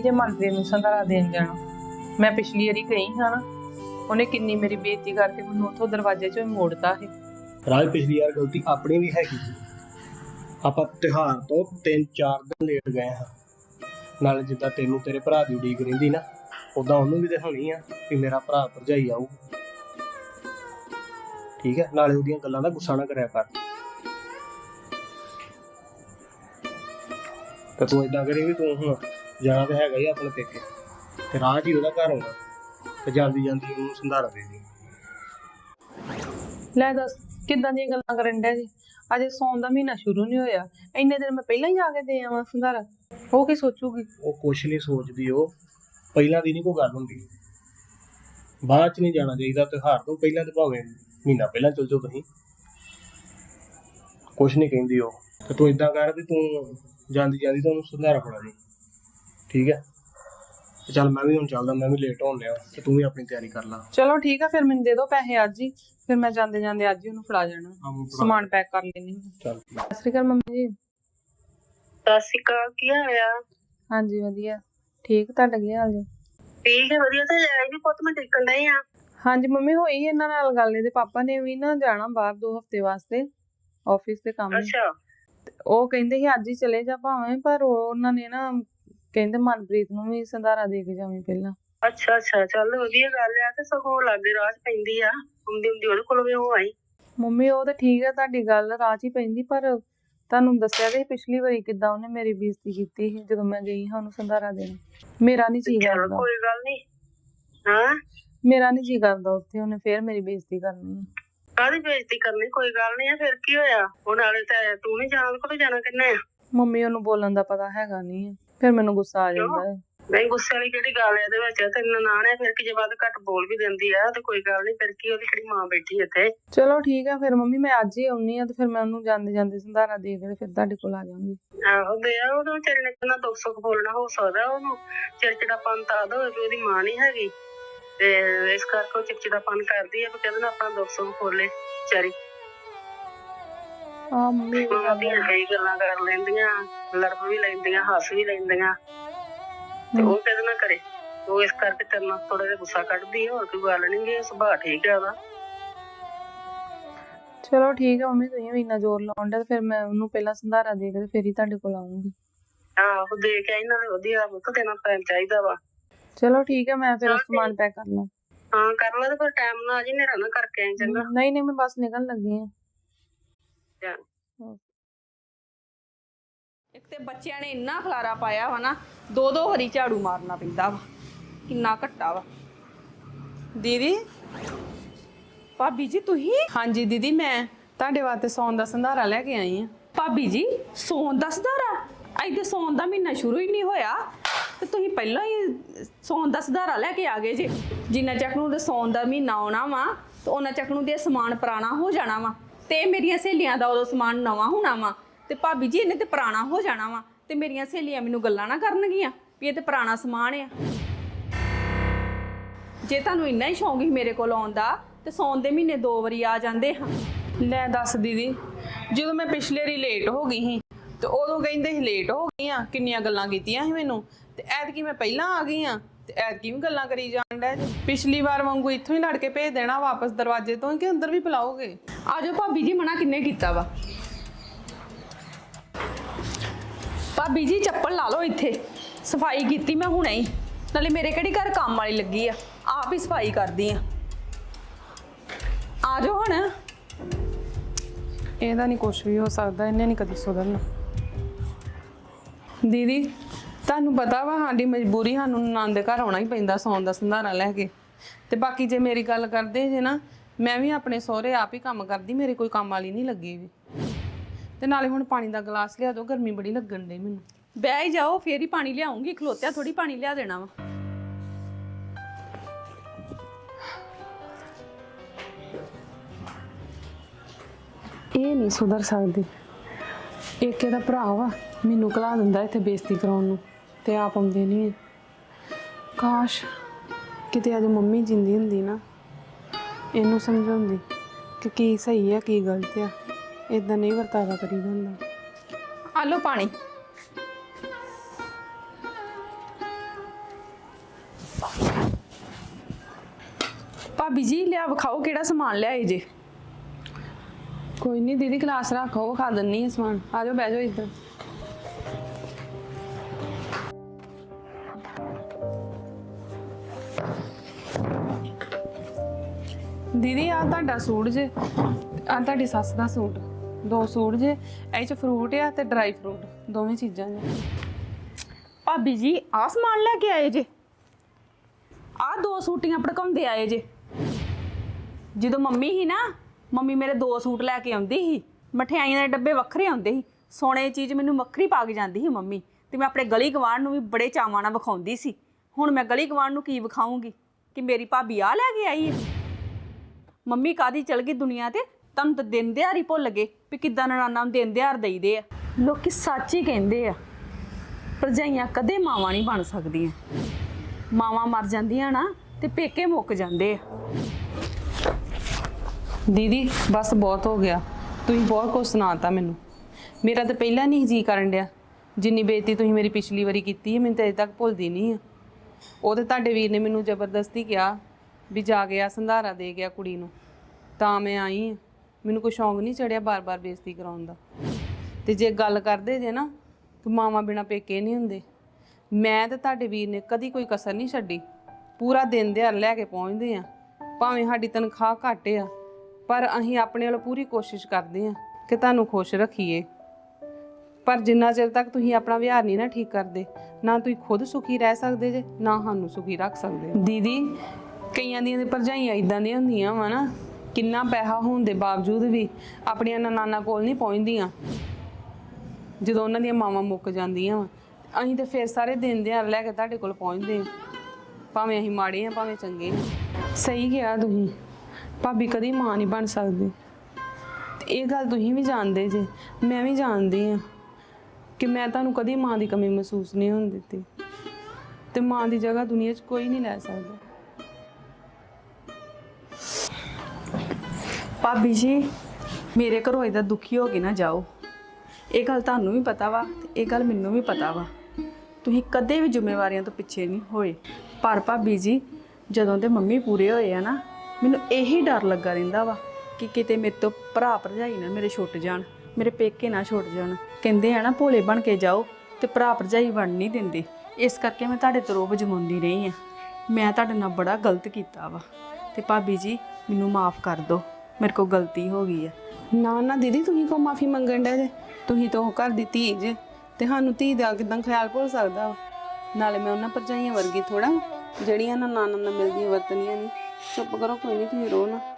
ਜੇ ਮਨਪ੍ਰੀਤ ਨੂੰ ਸੰਧਾਰਾ ਦੇਣ ਜਾਣਾ। ਮੈਂ ਪਿਛਲੀ ਵਾਰੀ ਗਈ ਹਾਂ ਨਾ, ਉਹਨੇ ਕਿੰਨੀ ਮੇਰੀ ਬੇਇੱਜ਼ਤੀ ਕਰਕੇ ਮੈਨੂੰ ਉੱਥੋਂ ਦਰਵਾਜ਼ੇ 'ਚੋਂ ਹੀ ਮੋੜਤਾ ਸੀ। ਰਾਜ ਪਿਛਲੀ ਯਾਰ ਗਲਤੀ ਆਪਣੀ ਵੀ ਹੈਗੀ ਸੀ। ਆਪਾਂ ਤਿਉਹਾਰ ਤੋਂ 3-4 ਦਿਨ ਲੇਟ ਗਏ ਹਾਂ। ਨਾਲ ਜਿੱਦਾਂ ਤੈਨੂੰ ਤੇਰੇ ਭਰਾ ਦੀ ਉਡੀਕ ਰਹਿੰਦੀ ਨਾ ਉਦਾਂ ਉਹਨੂੰ ਵੀ ਤੇ ਹੋਣੀ ਆ ਵੀ ਮੇਰਾ ਭਰਾ ਭਰਜਾਈ ਆਊ। ਠੀਕ ਹੈ ਨਾਲੇ ਉਹਦੀਆਂ ਗੱਲਾਂ ਦਾ ਗੁੱਸਾ ਨਾ ਕਰਿਆ ਕਰ। ਤੇ ਤੂੰ ਇਦਾਂ ਕਰੀ ਵੀ ਤੂੰ ਹੁਣ ਜਾਣਾ ਤੇ ਹੈਗਾ ਹੀ ਆਪਣੇ ਪੇਕੇ। ਤੇ ਰਾਹ 'ਚ ਹੀ ਉਹਦਾ ਘਰ ਆਉਣਾ ਤੇ ਜਾਂਦੀ ਜਾਂਦੀ ਉਹਨੂੰ ਸੰਧਾਰਾ ਦੇ ਦੇ ਲੈ ਦੱਸ ਕਿੱਦਾਂ ਦੀਆਂ ਗੱਲਾਂ ਕਰਨ ਡਿਆ ਜੀ? ਅਜੇ ਸੌਣ ਦਾ ਮਹੀਨਾ ਸ਼ੁਰੂ ਨਹੀਂ ਹੋਇਆ। ਇੰਨੇ ਦਿਨ ਮੈਂ ਪਹਿਲਾਂ ਹੀ ਆ ਕੇ ਦੇ ਆਵਾਂ ਸੰਧਾਰਾ। ਉਹ ਕੀ ਸੋਚੂਗੀ? ਉਹ ਕੁਛ ਨਹੀਂ ਸੋਚਦੀ ਉਹ। ਪਹਿਲਾਂ ਦੀ ਨਹੀਂ ਕੋਈ ਗੱਲ ਹੁੰਦੀ। ਬਾਅਦ ਚ ਨਹੀਂ ਜਾਣਾ ਚਾਹੀਦਾ। ਤਿਉਹਾਰ ਤੋਂ ਪਹਿਲਾਂ ਤੇ ਭਾਵੇਂ ਮਹੀਨਾ ਪਹਿਲਾਂ ਚਲ ਜਾਓ ਤੁਸੀਂ। ਕੁਛ ਨਹੀਂ ਕਹਿੰਦੀ ਉਹ। ਤੇ ਤੂੰ ਇਦਾਂ ਕਰ ਵੀ ਤੂੰ ਜਾਂਦੀ ਜਾਂਦੀ ਤਾਂ ਉਹਨੂੰ ਸੁਧਾਰ ਫੜਾ ਦੇ। ਠੀਕ ਹੈ? ਤੇ ਚੱਲ ਮੈਂ ਵੀ ਹੁਣ ਚੱਲਦਾ ਮੈਂ ਵੀ ਲੇਟ ਹੋਣ ਲਿਆ ਤੇ ਤੂੰ ਵੀ ਆਪਣੀ ਤਿਆਰੀ ਕਰ ਲਾ। ਚਲੋ ਠੀਕ ਆ ਫਿਰ ਮੈਨੂੰ ਦੇ ਦਿਓ ਪੈਸੇ ਅੱਜ ਹੀ ਫਿਰ ਮੈਂ ਜਾਂਦੇ ਜਾਂਦੇ ਅੱਜ ਹੀ ਉਹਨੂੰ ਫੜਾ ਜਾਣਾ। ਆਹੋ, ਫੜਾ। ਸਮਾਨ ਪੈਕ ਕਰ ਲੈਣੀ ਚੱਲ। ਸਤਿ ਸ਼੍ਰੀ ਅਕਾਲ ਮੰਮੀ ਜੀ। ਸਤਿ ਸ਼੍ਰੀ ਅਕਾਲ ਕੀ ਹਾਲ ਆ? ਹਾਂਜੀ ਵਧੀਆ। ਠੀਕ ਤੁਹਾਡਾ ਕੀ ਹਾਲ ਜੀ? ਠੀਕ ਹੈ ਵਧੀਆ ਤੇ ਲੈ ਵੀ ਪੁੱਤ ਮੈਂ ਟਿਕਣ ਡਈ ਆ। ਹਾਂਜੀ ਮੰਮੀ ਹੋਈ ਇਹਨਾਂ ਨਾਲ ਗੱਲ ਇਹਦੇ ਪਾਪਾ ਨੇ ਵੀ ਨਾ ਜਾਣਾ ਬਾਹਰ ਦੋ ਹਫ਼ਤੇ ਵਾਸਤੇ ਆਫਿਸ ਦੇ ਕੰਮ। ਲਈ। ਅੱਛਾ ਉਹ ਕਹਿੰਦੇ ਸੀ ਅੱਜ ਹੀ ਚਲੇ ਜਾ ਭਾਵੇਂ ਪਰ ਉਹ ਉਹਨਾਂ ਨੇ ਨਾ ਕਹਿੰਦੇ ਮਨਪ੍ਰੀਤ ਨੂੰ ਵੀ ਸੰਧਾਰਾ ਦੇ ਕੇ ਜਾਵੀਂ ਪਹਿਲਾਂ। ਅੱਛਾ ਅੱਛਾ ਚੱਲ ਵਧੀਆ ਗੱਲ ਆ ਤੇ ਸਗੋਂ ਲਾਗੇ ਰਾਹ 'ਚ ਪੈਂਦੀ ਆ ਹੁੰਦੀ ਹੁੰਦੀ ਉਹਦੇ ਕੋਲ ਵੀ ਉਹ ਆਈ। ਮੰਮੀ ਉਹ ਤਾਂ ਠੀਕ ਹੈ ਤੁਹਾਡੀ ਗੱਲ ਰਾਹ 'ਚ ਹੀ ਪੈਂਦੀ ਪਰ ਤੁਹਾਨੂੰ ਦੱਸਿਆ ਸੀ ਪਿਛਲੀ ਵਾਰੀ ਕਿੱਦਾਂ ਉਹਨੇ ਮੇਰੀ ਬੇਇੱਜ਼ਤੀ ਕੀਤੀ ਸੀ ਜਦੋਂ ਮੈਂ ਗਈ ਹਾਂ ਉਹਨੂੰ ਸੰਧਾਰਾ ਦੇਣ। ਮੇਰਾ ਨਹੀਂ ਜੀ ਚੱਲ ਕਰਦਾ। ਕੋਈ ਗੱਲ ਨਹੀਂ ਹਾਂ? ਮੇਰਾ ਨਹੀਂ ਜੀ ਕਰਦਾ ਉੱਥੇ ਉਹਨੇ ਫੇਰ ਮੇਰੀ ਬੇਇੱਜ਼ਤੀ ਕਰਨੀ ਹੈ ਕਾਹਦੀ ਬੇਇੱਜ਼ਤੀ ਕਰਨੀ? ਕੋਈ ਗੱਲ ਨਹੀਂ ਆ ਫਿਰ ਕੀ ਹੋਇਆ? ਉਹ ਨਾਲੇ ਤਾਂ ਤੂੰ ਨਹੀਂ ਜਾਣ ਕੋਲ ਜਾਣਾ ਕਿੰਨੇ ਆ? ਮੰਮੀ ਉਹਨੂੰ ਬੋਲਣ ਦਾ ਪਤਾ ਹੈਗਾ ਨਹੀਂ ਹੈ ਫਿਰ ਮੈਨੂੰ ਗੁੱਸਾ ਆ ਜਾਂਦਾ ਹੈ। ਨਹੀਂ ਗੁੱਸੇ ਵਾਲੀ ਕਿਹੜੀ ਗੱਲ ਆ ਇਹਦੇ ਵਿੱਚ ਤੈਨੂੰ ਨਾ ਨੇ ਫਿਰ ਕਿ ਜੇ ਵੱਧ ਘੱਟ ਬੋਲ ਵੀ ਦਿੰਦੀ ਆ ਤੇ ਕੋਈ ਗੱਲ ਨਹੀਂ ਫਿਰ ਕੀ ਉਹਦੀ ਕਿਹੜੀ ਮਾਂ ਬੈਠੀ ਇੱਥੇ? ਚਲੋ ਠੀਕ ਹੈ ਫਿਰ ਮੰਮੀ ਮੈਂ ਅੱਜ ਹੀ ਆਉਣੀ ਆ ਤੇ ਫਿਰ ਮੈਂ ਉਹਨੂੰ ਜਾਂਦੇ ਜਾਂਦੇ ਸੰਧਾਰਾ ਦੇ ਕੇ ਤੇ ਫਿਰ ਤੁਹਾਡੇ ਕੋਲ ਆ ਜਾਵਾਂਗੀ। ਆਹੋ ਦੇ ਆ ਉਹਨੂੰ ਤੇਰੇ ਨੇ ਕਿੰਨਾ ਦੁੱਖ ਸੁੱਖ ਬੋਲਣਾ ਹੋ ਸਕਦਾ ਉਹਨੂੰ। ਚਿੜਚਿੜਾਪਨ ਤਾਂ ਆਦਾ ਹੋਵੇ ਵੀ ਉਹਦੀ ਮਾਂ ਨਹੀਂ ਹੈਗੀ। ਤੇ ਇਸ ਕਰਕੇ ਉਹ ਚਿੜਚਿੜਾਪਨ ਕਰਦੀ ਆ ਵੀ ਕਹਿੰਦੇ ਨਾ ਆਪਣਾ ਦੁੱਖ ਸੁੱਖ ਬੋਲੇ ਵਿਚਾਰੀ। ਆ ਮੰਮੀ ਇਹ ਕਈ ਗੱਲਾਂ ਕਰ ਲੈਂਦੀਆਂ ਲੜ ਵੀ ਲੈਂਦੀਆਂ ਹੱਸ ਵੀ ਲੈਂਦੀਆਂ। ਤੇ ਉਹ ਕਹਿੰਦੇ ਨਾ ਕਰੇ? ਉਹ ਇਸ ਕਰਕੇ ਤੇਰੇ ਨਾਲ ਥੋੜਾ ਜਿਹਾ ਗੁੱਸਾ ਕੱਢਦੀ ਆ ਹੋਰ ਕੋਈ ਗੱਲ ਨਹੀਂ ਗੀ ਸੁਭਾਅ ਠੀਕ ਆ ਉਹਦਾ। ਚਲੋ ਠੀਕ ਹੈ ਮੰਮੀ ਤੁਸੀਂ ਵੀ ਇੰਨਾ ਜ਼ੋਰ ਲਾਉਣ ਦਾ ਤੇ ਫਿਰ ਮੈਂ ਉਹਨੂੰ ਪਹਿਲਾਂ ਸੰਧਾਰਾ ਦੇ ਕੇ ਤੇ ਫਿਰ ਹੀ ਤੁਹਾਡੇ ਕੋਲ ਆਉਂਗੀ ਆਹੋ ਦੇ ਕੇ ਆਈ ਨਾਲੇ ਵਧੀਆ ਪੁੱਤ ਦੇਣਾ ਪੈਣ ਚਾਹੀਦਾ ਵਾ। ਚਲੋ ਠੀਕ ਹੈ ਮੈਂ ਫਿਰ ਸਮਾਨ ਪੈਕ ਕਰ ਲਾਂ। ਹਾਂ ਕਰ ਲੈ ਤੇ ਫਿਰ ਟਾਈਮ ਨਾਲ ਅਜੇ ਨੇਰਾ ਨਾ ਕਰਕੇ ਆਈ ਚੰਗਾ। ਨਹੀਂ ਨਹੀਂ ਮੈਂ ਬਸ ਨਿਕਲਣ ਲੱਗੀ ਹਾਂ ਇੱਕ ਤੇ ਬੱਚਿਆਂ ਨੇ ਇੰਨਾ ਖਲਾਰਾ ਪਾਇਆ ਵਾ ਨਾ ਦੋ ਦੋ ਵਾਰੀ ਝਾੜੂ ਮਾਰਨਾ ਪੈਂਦਾ ਵਾ। ਕਿੰਨਾ ਘੱਟਾ ਵਾ। ਦੀਦੀ? ਭਾਬੀ ਜੀ ਤੁਸੀਂ? ਹਾਂਜੀ ਦੀਦੀ ਮੈਂ ਤੁਹਾਡੇ ਵਾਸਤੇ ਸੌਣ ਦਾ ਸੰਧਾਰਾ ਲੈ ਕੇ ਆਈ ਹਾਂ। ਭਾਬੀ ਜੀ ਸੌਣ ਦਾ ਸਧਾਰਾ? ਅੱਜ ਤੇ ਸੌਣ ਦਾ ਮਹੀਨਾ ਸ਼ੁਰੂ ਹੀ ਨਹੀਂ ਹੋਇਆ। ਤੇ ਤੁਸੀਂ ਪਹਿਲਾਂ ਹੀ ਸੌਣ ਦਾ ਸਧਾਰਾ ਲੈ ਕੇ ਆ ਗਏ ਜੇ। ਜਿੰਨਾ ਚੱਕ ਨੂੰ ਤੇ ਸੌਣ ਦਾ ਮਹੀਨਾ ਆਉਣਾ ਵਾ ਤੇ ਉਹਨਾਂ ਚੱਕ ਨੂੰ ਤੇ ਸਮਾਨ ਪੁਰਾਣਾ ਹੋ ਜਾਣਾ ਵਾ। ਤੇ ਮੇਰੀਆਂ ਸਹੇਲੀਆਂ ਦਾ ਉਦੋਂ ਸਮਾਨ ਨਵਾਂ ਹੋਣਾ ਵਾ ਤੇ ਭਾਬੀ ਜੀ, ਇਹਨੇ ਤੇ ਪੁਰਾਣਾ ਹੋ ਜਾਣਾ ਵਾ ਤੇ ਮੇਰੀਆਂ ਸਹੇਲੀਆਂ ਮੈਨੂੰ ਗੱਲਾਂ ਨਾ ਕਰਨਗੀਆਂ ਵੀ ਇਹ ਤੇ ਪੁਰਾਣਾ ਸਮਾਨ ਆ। ਜੇ ਤੁਹਾਨੂੰ ਇੰਨਾ ਹੀ ਸ਼ੌਂਕ ਸੀ ਮੇਰੇ ਕੋਲ ਆਉਣ ਦਾ, ਤੇ ਸੌਣ ਦੇ ਮਹੀਨੇ ਦੋ ਵਾਰੀ ਆ ਜਾਂਦੇ ਹਾਂ। ਲੈ ਦੱਸ ਦੀਦੀ, ਜਦੋਂ ਮੈਂ ਪਿਛਲੇ ਵਾਰੀ ਲੇਟ ਹੋ ਗਈ ਸੀ, ਤੇ ਉਦੋਂ ਕਹਿੰਦੇ ਸੀ ਲੇਟ ਹੋ ਗਈ ਆ ਕਿੰਨੀਆਂ ਗੱਲਾਂ ਕੀਤੀਆਂ ਸੀ ਮੈਨੂੰ, ਤੇ ਐਤਕੀ ਮੈਂ ਪਹਿਲਾਂ ਆ ਗਈ ਆ ਤੇ ਐਤਕੀ ਵੀ ਗੱਲਾਂ ਕਰੀ ਜਾਣ ਡੈ ਪਿਛਲੀ ਵਾਰ ਵਾਂਗੂ ਇੱਥੋਂ ਹੀ ਲੜ ਕੇ ਭੇਜ ਦੇਣਾ ਵਾਪਸ ਦਰਵਾਜ਼ੇ ਤੋਂ ਕਿ ਅੰਦਰ ਵੀ ਬੁਲਾਓਗੇ? ਆਜੋ ਭਾਬੀ ਜੀ ਮਨਾ ਕਿੰਨੇ ਕੀਤਾ ਵਾ। ਭਾਬੀ ਜੀ ਚੱਪਲ ਲਾ ਲਓ ਇੱਥੇ। ਸਫ਼ਾਈ ਕੀਤੀ ਮੈਂ ਹੁਣੇ ਹੀ। ਨਾਲੇ ਮੇਰੇ ਕਿਹੜੀ ਘਰ ਕੰਮ ਵਾਲੀ ਲੱਗੀ ਆ? ਆਪ ਹੀ ਸਫ਼ਾਈ ਕਰਦੀ ਆ। ਆਜੋ ਹੁਣ। ਇਹਦਾ ਨਹੀਂ ਕੁਝ ਵੀ ਹੋ ਸਕਦਾ ਇਹਨੇ ਨਹੀਂ ਕਦੀ ਸੁਧਰਨਾ। ਦੀਦੀ ਤੁਹਾਨੂੰ ਪਤਾ ਵਾ ਸਾਡੀ ਮਜਬੂਰੀ ਸਾਨੂੰ ਨੰਦ ਘਰ ਆਉਣਾ ਹੀ ਪੈਂਦਾ ਸੌਣ ਦਾ ਸੰਧਾਰਾ ਲੈ ਕੇ। ਤੇ ਬਾਕੀ ਜੇ ਮੇਰੀ ਗੱਲ ਕਰਦੇ ਜੇ ਨਾ ਮੈਂ ਵੀ ਆਪਣੇ ਸਹੁਰੇ ਆਪ ਹੀ ਕੰਮ ਕਰਦੀ ਮੇਰੇ ਕੋਈ ਕੰਮ ਵਾਲੀ ਨਹੀਂ ਲੱਗੀ ਵੀ। ਤੇ ਨਾਲੇ ਹੁਣ ਪਾਣੀ ਦਾ ਗਲਾਸ ਲਿਆ ਦਿਓ ਗਰਮੀ ਬੜੀ ਲੱਗਣ ਡਈ ਮੈਨੂੰ। ਬਹਿ ਹੀ ਜਾਓ ਫੇਰ ਹੀ ਪਾਣੀ ਲਿਆਉਂਗੀ ਖਲੋਤਿਆ ਥੋੜੀ ਪਾਣੀ ਲਿਆ ਦੇਣਾ ਵਾ। ਇਹ ਨਹੀਂ ਸੁਧਰ ਸਕਦੀ। ਇੱਕ ਇਹਦਾ ਭਰਾ ਵਾ ਮੈਨੂੰ ਕਲਾ ਦਿੰਦਾ ਇੱਥੇ ਬੇਇੱਜ਼ਤੀ ਕਰਾਉਣ ਨੂੰ। ਤੇ ਆਪ ਆਉਂਦੇ ਨਹੀਂ ਕਾਸ਼ ਕਿਤੇ ਅੱਜ ਮੰਮੀ ਜਿੰਦੀ ਹੁੰਦੀ ਨਾ ਇਹਨੂੰ ਸਮਝਾਉਂਦੀ ਕਿ ਕੀ ਸਹੀ ਆ ਕੀ ਗਲਤ ਆ ਇਦਾਂ ਨਹੀਂ ਵਰਤਾਵਾ ਕਰੀਦਾ ਹੁੰਦਾ। ਆ ਲਓ ਪਾਣੀ। ਭਾਬੀ ਜੀ ਲਿਆ ਵਿਖਾਓ ਕਿਹੜਾ ਸਮਾਨ ਲਿਆਏ ਜੇ। ਕੋਈ ਨਹੀਂ ਦੀਦੀ ਕਲਾਸ ਰੱਖੋ ਖਾ ਦਿੰਨੀ ਆ ਸਮਾਨ। ਆ ਜਾਓ ਬਹਿ ਜਾਓ ਇੱਧਰ। ਦੀਦੀ ਆ ਤੁਹਾਡਾ ਸੂਟ ਜੇ। ਆ ਤੁਹਾਡੀ ਸੱਸ ਦਾ ਸੂਟ। ਦੋ ਸੂਟ ਜੇ। ਇਹ ਚ ਫਰੂਟ ਆ ਤੇ ਡਰਾਈ ਫਰੂਟ ਦੋਵੇਂ ਚੀਜ਼ਾਂ ਜੇ ਭਾਬੀ ਜੀ ਆਹ ਸਮਾਨ ਲੈ ਕੇ ਆਏ ਜੇ। ਆਹ ਦੋ ਸੂਟੀਆਂ ਭੜਕਾਉਂਦੇ ਆਏ ਜੇ। ਜਦੋਂ ਮੰਮੀ ਹੀ ਨਾ ਮੰਮੀ ਮੇਰੇ ਦੋ ਸੂਟ ਲੈ ਕੇ ਆਉਂਦੀ ਸੀ। ਮਠਿਆਈਆਂ ਦੇ ਡੱਬੇ ਵੱਖਰੇ ਆਉਂਦੇ ਸੀ। ਸੋਨੇ ਦੀ ਚੀਜ਼ ਮੈਨੂੰ ਵੱਖਰੀ ਪਾ ਕੇ ਜਾਂਦੀ ਸੀ ਮੰਮੀ। ਤੇ ਮੈਂ ਆਪਣੇ ਗਲੀ ਗਵਾਂਢ ਨੂੰ ਵੀ ਬੜੇ ਚਾਵਾਂ ਨਾਲ ਵਿਖਾਉਂਦੀ ਸੀ। ਹੁਣ ਮੈਂ ਗਲੀ ਗਵਾਂਢ ਨੂੰ ਕੀ ਵਿਖਾਉਂਗੀ ਕਿ ਮੇਰੀ ਭਾਬੀ ਆ ਲੈ ਕੇ ਆਈ ਹੈ ਮੰਮੀ ਕਾਦੀ ਚਲ ਗਈ ਦੁਨੀਆ ਤੇ? ਤੁਹਾਨੂੰ ਤਾਂ ਦਿਨ ਦਿਹਾੜੀ ਭੁੱਲ ਗਏ ਵੀ ਕਿੱਦਾਂ ਨਨਾਨਾ ਨੂੰ ਦਿਨ ਦਿਹਾੜ ਦੇਈਦੇ ਆ। ਲੋਕੀ ਸੱਚ ਹੀ ਕਹਿੰਦੇ ਆ, ਭਰਜਾਈਆਂ ਕਦੇ ਮਾਵਾਂ ਨਹੀਂ ਬਣ ਸਕਦੀਆਂ। ਮਾਵਾਂ ਮਰ ਜਾਂਦੀਆਂ ਨਾ ਤੇ ਪੇਕੇ ਮੁੱਕ ਜਾਂਦੇ ਆ। ਦੀਦੀ, ਬਸ ਬਹੁਤ ਹੋ ਗਿਆ। ਤੁਸੀਂ ਬਹੁਤ ਕੁਝ ਸੁਣਾਤਾ ਮੈਨੂੰ। ਮੇਰਾ ਤਾਂ ਪਹਿਲਾਂ ਨਹੀਂ ਜੀ ਕਰਨ ਡਿਆ। ਜਿੰਨੀ ਬੇਇੱਜ਼ਤੀ ਤੁਸੀਂ ਮੇਰੀ ਪਿਛਲੀ ਵਾਰੀ ਕੀਤੀ ਹੈ, ਮੈਨੂੰ ਤਾਂ ਅਜੇ ਤੱਕ ਭੁੱਲਦੀ ਨਹੀਂ ਆ। ਉਹ ਤੇ ਤੁਹਾਡੇ ਵੀਰ ਨੇ ਮੈਨੂੰ ਜ਼ਬਰਦਸਤੀ ਕਿਹਾ। ਵੀ ਜਾ ਗਿਆ ਸੰਧਾਰਾ ਦੇ ਗਿਆ ਕੁੜੀ ਨੂੰ। ਤਾਂ ਮੈਂ ਆਈ ਆ। ਮੈਨੂੰ ਕੋਈ ਸ਼ੌਂਕ ਨਹੀਂ ਚੜਿਆ ਬਾਰ-ਬਾਰ ਬੇਇੱਜ਼ਤੀ ਕਰਾਉਣ ਦਾ। ਤੇ ਜੇ ਗੱਲ ਕਰਦੇ ਜੇ ਨਾ, ਕਿ ਮਾਵਾਂ ਬਿਨਾ ਪੇਕੇ ਨਹੀਂ ਹੁੰਦੇ। ਮੈਂ ਤੇ ਤੁਹਾਡੇ ਵੀਰ ਨੇ ਕਦੀ ਕੋਈ ਕਸਰ ਨਹੀਂ ਛੱਡੀ। ਪੂਰਾ ਦਿਨ ਦਿਹਾੜ ਲੈ ਕੇ ਪਹੁੰਚਦੇ ਆ। ਭਾਵੇਂ ਸਾਡੀ ਤਨਖਾਹ ਘੱਟ ਆ, ਪਰ ਅਸੀਂ ਆਪਣੇ ਵੱਲੋਂ ਪੂਰੀ ਕੋਸ਼ਿਸ਼ ਕਰਦੇ ਆ ਕਿ ਤੁਹਾਨੂੰ ਖੁਸ਼ ਰੱਖੀਏ। ਪਰ ਜਿੰਨਾ ਚਿਰ ਤੱਕ ਤੁਸੀਂ ਆਪਣਾ ਵਿਹਾਰ ਨਹੀਂ ਨਾ ਠੀਕ ਕਰਦੇ, ਨਾ ਤੁਸੀਂ ਖੁਦ ਸੁਖੀ ਰਹਿ ਸਕਦੇ ਜੇ, ਨਾ ਸਾਨੂੰ ਸੁਖੀ ਰੱਖ ਸਕਦੇ। ਦੀਦੀ ਕਈਆਂ ਦੀਆਂ ਤੇ ਭਰਜਾਈਆਂ ਇਦਾਂ ਦੀਆਂ ਹੁੰਦੀਆਂ ਵਾ ਨਾ, ਕਿੰਨਾ ਪੈਸਾ ਹੋਣ ਦੇ ਬਾਵਜੂਦ ਵੀ ਆਪਣੀਆਂ ਨਨਾਨਾ ਕੋਲ ਨਹੀਂ ਪਹੁੰਚਦੀਆਂ, ਜਦੋਂ ਉਹਨਾਂ ਦੀਆਂ ਮਾਵਾਂ ਮੁੱਕ ਜਾਂਦੀਆਂ ਵਾ। ਅਸੀਂ ਤੇ ਫਿਰ ਸਾਰੇ ਦਿਨ ਦਿਹਾੜ ਲੈ ਕੇ ਤੁਹਾਡੇ ਕੋਲ ਪਹੁੰਚਦੇ ਆ ਭਾਵੇਂ ਅਸੀਂ ਮਾੜੇ ਆ ਭਾਵੇਂ ਚੰਗੇ ਹਾਂ। ਸਹੀ ਕਿਹਾ ਤੁਸੀਂ। ਭਾਬੀ ਕਦੀ ਮਾਂ ਨਹੀਂ ਬਣ ਸਕਦੀ। ਤੇ ਇਹ ਗੱਲ ਤੁਸੀਂ ਵੀ ਜਾਣਦੇ ਜੇ, ਮੈਂ ਵੀ ਜਾਣਦੀ ਆ ਕਿ ਮੈਂ ਤੁਹਾਨੂੰ ਕਦੀ ਮਾਂ ਦੀ ਕਮੀ ਮਹਿਸੂਸ ਨਹੀਂ ਹੋਣ ਦਿੱਤੀ। ਤੇ ਮਾਂ ਦੀ ਜਗ੍ਹਾ ਦੁਨੀਆ 'ਚ ਕੋਈ ਨਹੀਂ ਲੈ ਸਕਦਾ। ਭਾਬੀ ਜੀ, ਮੇਰੇ ਘਰੋਂ ਇਹਦਾ ਦੁਖੀ ਹੋ ਕੇ ਨਾ ਜਾਓ। ਇਹ ਗੱਲ ਤੁਹਾਨੂੰ ਵੀ ਪਤਾ ਵਾ ਤੇ ਇਹ ਗੱਲ ਮੈਨੂੰ ਵੀ ਪਤਾ ਵਾ। ਤੁਸੀਂ ਕਦੇ ਵੀ ਜ਼ਿੰਮੇਵਾਰੀਆਂ ਤੋਂ ਪਿੱਛੇ ਨਹੀਂ ਹੋਏ। ਪਰ ਭਾਬੀ ਜੀ, ਜਦੋਂ ਦੇ ਮੰਮੀ ਪੂਰੇ ਹੋਏ ਆ ਨਾ, ਮੈਨੂੰ ਇਹੀ ਡਰ ਲੱਗਾ ਰਹਿੰਦਾ ਵਾ ਕਿ ਕਿਤੇ ਮੇਰੇ ਤੋਂ ਭਰਾ ਭਰਜਾਈ ਨਾ ਮੇਰੇ ਛੁੱਟ ਜਾਣ, ਮੇਰੇ ਪੇਕੇ ਨਾ ਛੁੱਟ ਜਾਣ। ਕਹਿੰਦੇ ਆ ਨਾ, ਭੋਲੇ ਬਣ ਕੇ ਜਾਓ ਤੇ ਭਰਾ ਭਰਜਾਈ ਬਣ ਨਹੀਂ ਦਿੰਦੇ। ਇਸ ਕਰਕੇ ਮੈਂ ਤੁਹਾਡੇ ਤੋਂ ਰੋਬ ਜਮਾਉਂਦੀ ਰਹੀ ਆ। ਮੈਂ ਤੁਹਾਡੇ ਨਾਲ ਬੜਾ ਗਲਤ ਕੀਤਾ ਵਾ। ਤੇ ਭਾਬੀ ਜੀ, ਮੈਨੂੰ ਮਾਫ ਕਰ ਦਿਓ। ਮੇਰੇ ਕੋਲ ਗਲਤੀ ਹੋ ਗਈ ਆ। ਨਾ ਨਾ, ਦੀਦੀ, ਤੁਸੀਂ ਕੋ ਮਾਫੀ ਮੰਗਣ ਦੇ ਜੇ? ਤੁਸੀਂ ਤਾਂ ਉਹ ਘਰ ਦੀ ਧੀ ਜੇ ਤੇ ਸਾਨੂੰ ਧੀ ਦਾ ਕਿਦਾਂ ਖਿਆਲ ਭੁੱਲ ਸਕਦਾ ਵਾ? ਨਾਲੇ ਮੈਂ ਉਹਨਾਂ ਭਰਜਾਈਆਂ ਵਰਗੀ ਥੋੜਾ ਜਿਹੜੀਆਂ ਨਾ ਨਾਨਾਂ ਨਾਲ ਮਿਲਦੀਆਂ ਵਰਤਨੀਆਂ ਨਹੀਂ ਚੁੱਪ ਕਰੋ, ਕੋਈ ਨਹੀਂ ਤੁਸੀਂ ਰੋ ਨਾ।